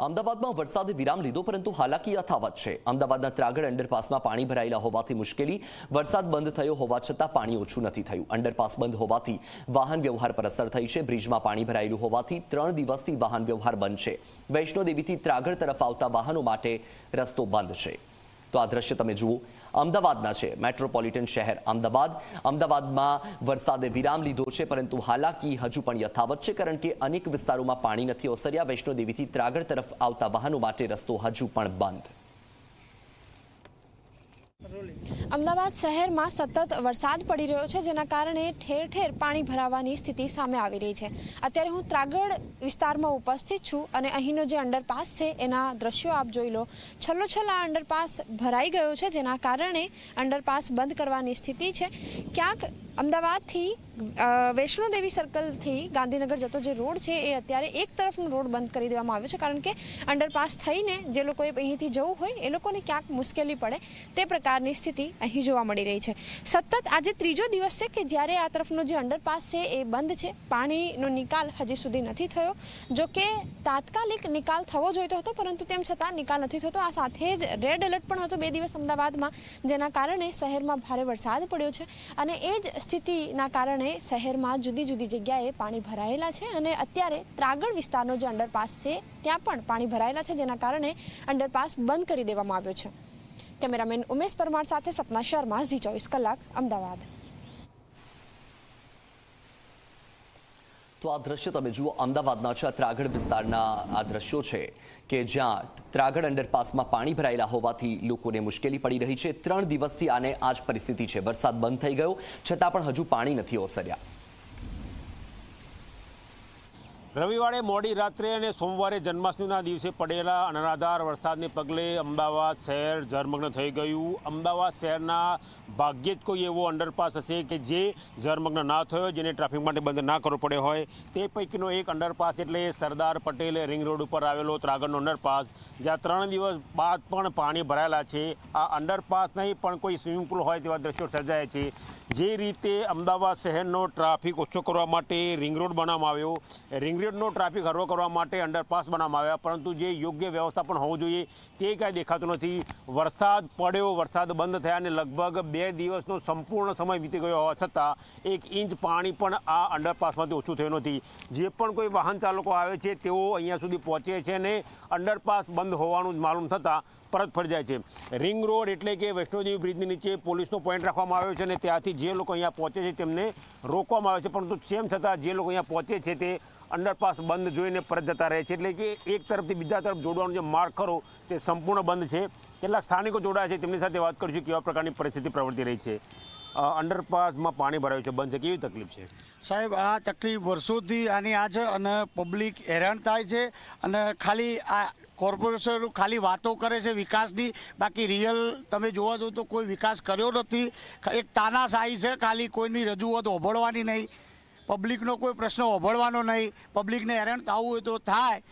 અમદાવાદમાં વરસાદે વિરામ લીધો, પરંતુ હાલાકી યથાવત છે. અમદાવાદના ત્રાગડ અંડરપાસમાં પાણી ભરાયેલા હોવાથી મુશ્કેલી. વરસાદ બંધ થયો હોવા છતાં પાણી ઓછું નથી થયું. અંડરપાસ બંધ હોવાથી વાહન વ્યવહાર પર અસર થઈ છે. બ્રિજમાં પાણી ભરાયેલું હોવાથી ત્રણ દિવસથી વાહન વ્યવહાર બંધ છે. વૈષ્ણોદેવીથી ત્રાગડ તરફ આવતા વાહનો માટે રસ્તો બંધ છે. તો આ દ્રશ્ય તમે જુઓ. અમદાવાદના છે. મેટ્રોપોલિટન શહેર અમદાવાદ. અમદાવાદમાં વરસાદે વિરામ લીધો છે, પરંતુ હાલાકી હજુ પણ યથાવત છે, કારણ કે અનેક વિસ્તારોમાં પાણી નથી ઓસર્યા. વૈષ્ણોદેવીથી ત્રાગર તરફ આવતા વાહનો માટે રસ્તો હજુ પણ બંધ. અમદાવાદ શહેરમાં સતત વરસાદ પડી રહ્યો છે, જેના કારણે ઠેર ઠેર પાણી ભરાવાની સ્થિતિ સામે આવી રહી છે. અત્યારે હું ત્રાગડ વિસ્તારમાં ઉપસ્થિત છું અને અહીંનો જે અંડરપાસ છે, એના દ્રશ્યો આપ જોઈ લો. છલ્લો છલ્લા અંડરપાસ ભરાઈ ગયો છે, જેના કારણે અંડરપાસ બંધ કરવાની સ્થિતિ છે. ક્યાંક અમદાવાદથી વૈષ્ણોદેવી સર્કલથી ગાંધીનગર જતો જે રોડ છે એ અત્યારે એક તરફનો રોડ બંધ કરી દેવામાં આવ્યો છે. કારણ કે અંડરપાસ થઈને જે લોકોએ અહીંથી જવું હોય એ લોકોને ક્યાંક મુશ્કેલી પડે તે પ્રકારની સ્થિતિ અહીં જોવા મળી રહી છે. સતત આજે ત્રીજો દિવસ છે કે જ્યારે આ તરફનો જે અંડરપાસ છે એ બંધ છે, પાણીનો નિકાલ હજી સુધી નથી થયો. જો કે તાત્કાલિક નિકાલ થવો જોઈતો હતો, પરંતુ તેમ છતાં નિકાલ નથી થતો. આ સાથે જ રેડ એલર્ટ પણ હતો બે દિવસ અમદાવાદમાં, જેના કારણે શહેરમાં ભારે વરસાદ પડ્યો છે. અને એ જ સ્થિતિના કારણે શહેરમાં જુદી જુદી જગ્યાએ પાણી ભરાયેલા છે અને અત્યારે ત્રાગળ વિસ્તારનો જે અંડરપાસ છે, ત્યાં પણ પાણી ભરાયેલા છે, જેના કારણે અંડરપાસ બંધ કરી દેવામાં આવ્યો છે. કેમેરામેન ઉમેશ પરમાર સાથે સપના શર્મા, ઝી ચોવીસ કલાક, અમદાવાદ. તો આ દ્રશ્ય તમે જુઓ અમદાવાદના છે, આ ત્રાગડ વિસ્તારના આ દ્રશ્યો છે કે જ્યાં ત્રાગડ અંડરપાસમાં પાણી ભરાયેલા હોવાથી લોકોને મુશ્કેલી પડી રહી છે. ત્રણ દિવસથી આને આ પરિસ્થિતિ છે. વરસાદ બંધ થઈ ગયો. છતાં પણ હજુ પાણી નથી ઓસર્યા. રવિવારે મોડી રાત્રે અને સોમવારે જન્માષ્ટમીના દિવસે પડેલા અનરાધાર વરસાદને પગલે અમદાવાદ શહેર જળમગ્ન થઈ ગયું. અમદાવાદ શહેરના ભાગ્યે જ કોઈ એવો અંડરપાસ હશે કે જે જળમગ્ન ના થયો, જેને ટ્રાફિક માટે બંધ ના કરવો પડ્યો હોય. તે પૈકીનો એક અંડરપાસ એટલે સરદાર પટેલ રિંગ રોડ ઉપર આવેલો ત્રાગણનો અંડરપાસ, જ્યાં ત્રણ દિવસ બાદ પણ પાણી ભરાયેલા છે. આ અંડરપાસ નહીં, પણ કોઈ સ્વિમિંગ પુલ હોય તેવા દ્રશ્યો સર્જાય છે. જે રીતે અમદાવાદ શહેરનો ટ્રાફિક ઓછો કરવા માટે રિંગ રોડ બનાવવામાં આવ્યો. રિંગ રોડનો ટ્રાફિક હરવો કરવા માટે અંડરપાસ બનાવવામાં આવ્યા, પરંતુ જે યોગ્ય વ્યવસ્થા પણ હોવું જોઈએ તે કાંઈ દેખાતું નથી. વરસાદ પડ્યો, વરસાદ બંધ થયા અને લગભગ બે દિવસનો સંપૂર્ણ સમય વીતી ગયો હોવા છતાં એક ઇંચ પાણી પણ આ અંડરપાસમાંથી ઓછું થયું નથી. જે પણ કોઈ વાહન ચાલકો આવે છે, તેઓ અહીંયા સુધી પહોંચે છે અને અંડરપાસ બંધ હોવાનું માલુમ થતાં પરત ફરી જાય છે. રિંગ રોડ એટલે કે વૈષ્ણોદેવી બ્રિજની નીચે પોલીસનો પોઈન્ટ રાખવામાં આવ્યો છે અને ત્યાંથી જે લોકો અહીંયા પહોંચે છે તેમને રોકવામાં આવે છે, પરંતુ તેમ છતાં જે લોકો અહીંયા પહોંચે છે તે અંડરપાસ બંધ જોઈને પરત જતા રહે છે. એટલે કે એક તરફથી બીજા તરફ જોડવાનો જે માર્ગ ખરો તે સંપૂર્ણ બંધ છે. કેટલાક સ્થાનિકો જોડાયા છે. તેમની સાથે વાત કરીશું કેવા પ્રકારની પરિસ્થિતિ પ્રવર્તી રહી છે. અંડરપાસમાં પાણી ભરાયું છે. બંધ છે. કેવી તકલીફ છે? સાહેબ, આ તકલીફ વર્ષોથી આની આ છે અને પબ્લિક હેરાન થાય છે અને ખાલી આ કોર્પોરેશન ખાલી વાતો કરે છે વિકાસની. બાકી રિયલ તમે જોવા જો તો કોઈ વિકાસ કર્યો નથી. એક તાનાશાહી છે. ખાલી કોઈની રજૂઆત ઓભળવાની નહીં. પબ્લિકનો કોઈ પ્રશ્ન ઓભળવાનો નહીં. પબ્લિકને હેરાન થવું હોય તો થાય.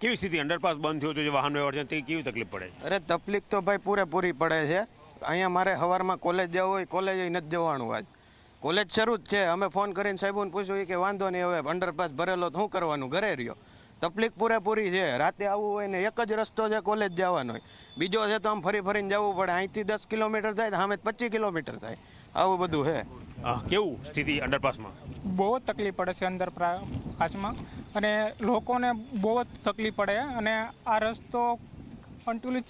કેવી સ્થિતિ? અંડરપાસ બંધ થયો છે જે વાહન વ્યવહાર છે તે કેવી તકલીફ પડે અરે તકલીફ તો ભાઈ પૂરેપૂરી પડે છે. અહીંયા મારે સવારમાં કોલેજ જવું હોય કોલેજ નથી જવાનું આજ. કોલેજ શરૂ જ છે. અમે ફોન કરીને સાહેબોને પૂછ્યું કે વાંધો નહીં હવે અંડરપાસ ભરેલો તો શું કરવાનું? ઘરે રહ્યો. તકલીફ પૂરેપૂરી છે. રાતે આવવું હોય ને એક જ રસ્તો છે કોલેજ જવાનો. હોય બીજો છે તો આમ ફરી ફરીને જવું પડે. અહીંથી દસ કિલોમીટર થાય તો સામે પચીસ કિલોમીટર થાય. આવું બધું છે. કેવું સ્થિતિ અંડરપાસમાં? બહુ જ તકલીફ પડે છે અંદર પ્રા- પાછમાં. અને લોકોને બહુ જ તકલીફ પડે. અને આ રસ્તો કન્ટિન્યુ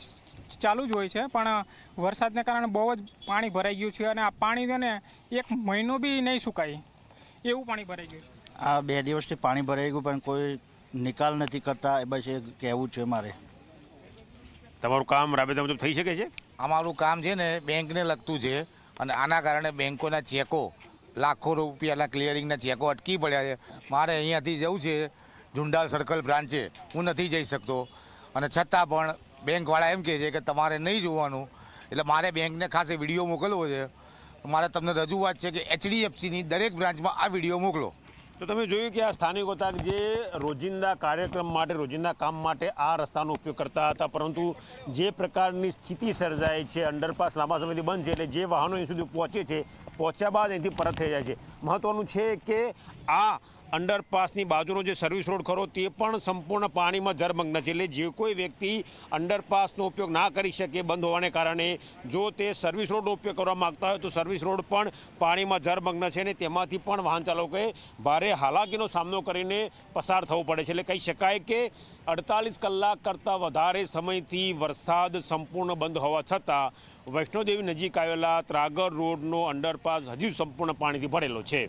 ચાલુ જ હોય છે. પણ વરસાદને કારણે બહુ જ પાણી ભરાઈ ગયું છે. અને આ પાણી છે ને એક મહિનો બી નહીં સુકાય. એવું પાણી ભરાઈ ગયું. આ બે દિવસથી પાણી ભરાઈ ગયું પણ કોઈ નિકાલ નથી કરતા. એ બસ એ કહેવું છે મારે. તમારું કામ રાબેતા મુજબ થઈ શકે છે? અમારું કામ છે ને બેંકને લગતું છે. અને આના કારણે બેન્કોના ચેકો, લાખો રૂપિયાના ક્લિયરિંગના ચેકો અટકી પડ્યા છે. મારે અહીંયાથી જવું છે, ઝુંડાલ સર્કલ બ્રાન્ચે. હું નથી જઈ શકતો. અને છતાં પણ બેંકવાળા એમ કહે છે કે તમારે નહીં જોવાનું. એટલે મારે બેંકને ખાસ વીડિયો મોકલવો છે. મારે તમને રજૂઆત છે કે એચડીએફસીની દરેક બ્રાન્ચમાં આ વીડિયો મોકલો. તો તમે જોયું કે આ સ્થાનિકો હતા જે રોજિંદા કાર્યક્રમ માટે, રોજિંદા કામ માટે આ રસ્તાનો ઉપયોગ કરતા હતા, પરંતુ જે પ્રકારની સ્થિતિ સર્જાય છે, અંડરપાસ લાંબા સમયથી બંધ છે એટલે જે વાહનો અહીં સુધી પહોંચે છે, પહોંચ્યા બાદ અહીંથી પરત થઈ જાય છે. મહત્વનું છે કે આ અંડરપાસની બાજુનો જે સર્વિસ રોડ ખરો, તે પણ સંપૂર્ણ પાણીમાં જળમગ્ન છે. એટલે જે કોઈ વ્યક્તિ અંડરપાસનો ઉપયોગ ના કરી શકે બંધ હોવાને કારણે, જો તે સર્વિસ રોડનો ઉપયોગ કરવા માગતા હોય, તો સર્વિસ રોડ પણ પાણીમાં જળમગ્ન છે અને તેમાંથી પણ વાહન ચાલકોએ ભારે હાલાકીનો સામનો કરીને પસાર થવો પડે છે. એટલે કહી શકાય કે અડતાલીસ કલાક કરતાં વધારે સમયથી વરસાદ સંપૂર્ણ બંધ હોવા છતાં, વૈષ્ણોદેવી નજીક આવેલા ત્રાગર રોડનો અંડરપાસ હજુ સંપૂર્ણ પાણીથી ભરેલો છે.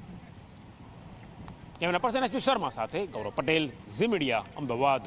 એમના પર્સન એસપી શર્મા સાથે ગૌરવ પટેલ ઝી મીડિયા અમદાવાદ.